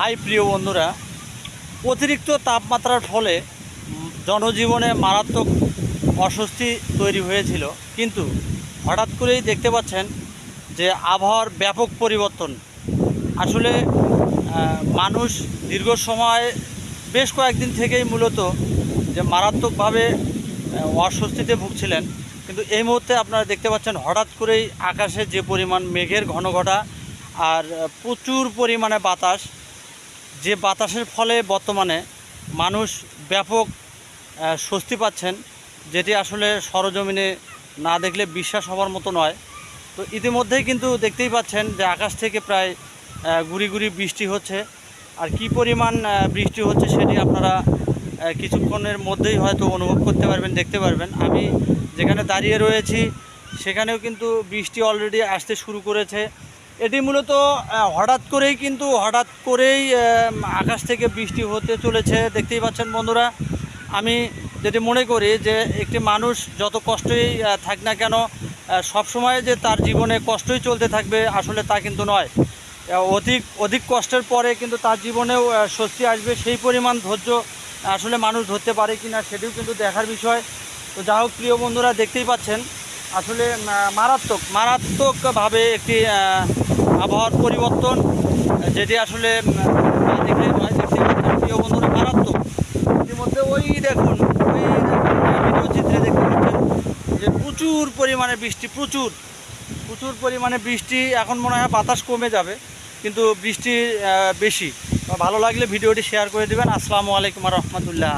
High প্রিয় বন্ধুরা, অতিরিক্ত তাপমাত্রার ফলে জনজীবনে মারাত্মক অস্বস্তি তৈরি হয়েছিল। কিন্তু হঠাৎ করেই দেখতে পাচ্ছেন যে আবহাওয়ার ব্যাপক পরিবর্তন। আসলে মানুষ দীর্ঘ সময়, বেশ কয়েকদিন থেকেই মূলত যে মারাত্মকভাবে অস্বস্তিতে ভুগছিলেন। কিন্তু এই মুহূর্তে আপনারা দেখতে পাচ্ছেন হঠাৎ করেই আকাশে যে পরিমাণ মেঘের ঘন ঘটা আর প্রচুর পরিমাণে বাতাস যে বাতাসের ফলে বর্তমানে মানুষ ব্যাপক স্বস্তি পাচ্ছেন, যেটি আসলে সরজমিনে না দেখলে বিশ্বাস হওয়ার মতো নয়। তো ইতিমধ্যেই কিন্তু দেখতেই পাচ্ছেন যে আকাশ থেকে প্রায় গুড়ি গুড়ি বৃষ্টি হচ্ছে। আর কি পরিমাণ বৃষ্টি হচ্ছে সেটি আপনারা কিছুক্ষণের মধ্যেই হয়তো অনুভব করতে পারবেন, দেখতে পারবেন। আমি যেখানে দাঁড়িয়ে রয়েছি, সেখানেও কিন্তু বৃষ্টি অলরেডি আসতে শুরু করেছে। এটি মূলত হঠাৎ করেই কিন্তু, হঠাৎ করেই আকাশ থেকে বৃষ্টি হতে চলেছে। দেখতেই পাচ্ছেন বন্ধুরা, আমি যেটি মনে করি যে একটি মানুষ যত কষ্টই থাক না কেন সব সময় যে তার জীবনে কষ্টই চলতে থাকবে, আসলে তা কিন্তু নয়। অধিক অধিক কষ্টের পরে কিন্তু তার জীবনেও স্বস্তি আসবে। সেই পরিমাণ ধৈর্য আসলে মানুষ ধরতে পারে কি না সেটিও কিন্তু দেখার বিষয়। তো যা হোক প্রিয় বন্ধুরা, দেখতেই পাচ্ছেন আসলে মারাত্মক, মারাত্মকভাবে একটি আবহাওয়ার পরিবর্তন, যেটি আসলে মারাত্মক। ইতিমধ্যে ওই দেখুন, ওই দেখতে পাচ্ছেন যে প্রচুর পরিমাণে বৃষ্টি, প্রচুর প্রচুর পরিমাণে বৃষ্টি, এখন মনে হয় বাতাস কমে যাবে, কিন্তু বৃষ্টি বেশি। ভালো লাগলে ভিডিওটি শেয়ার করে দেবেন। আসসালামু আলাইকুম রহমতুল্লাহ।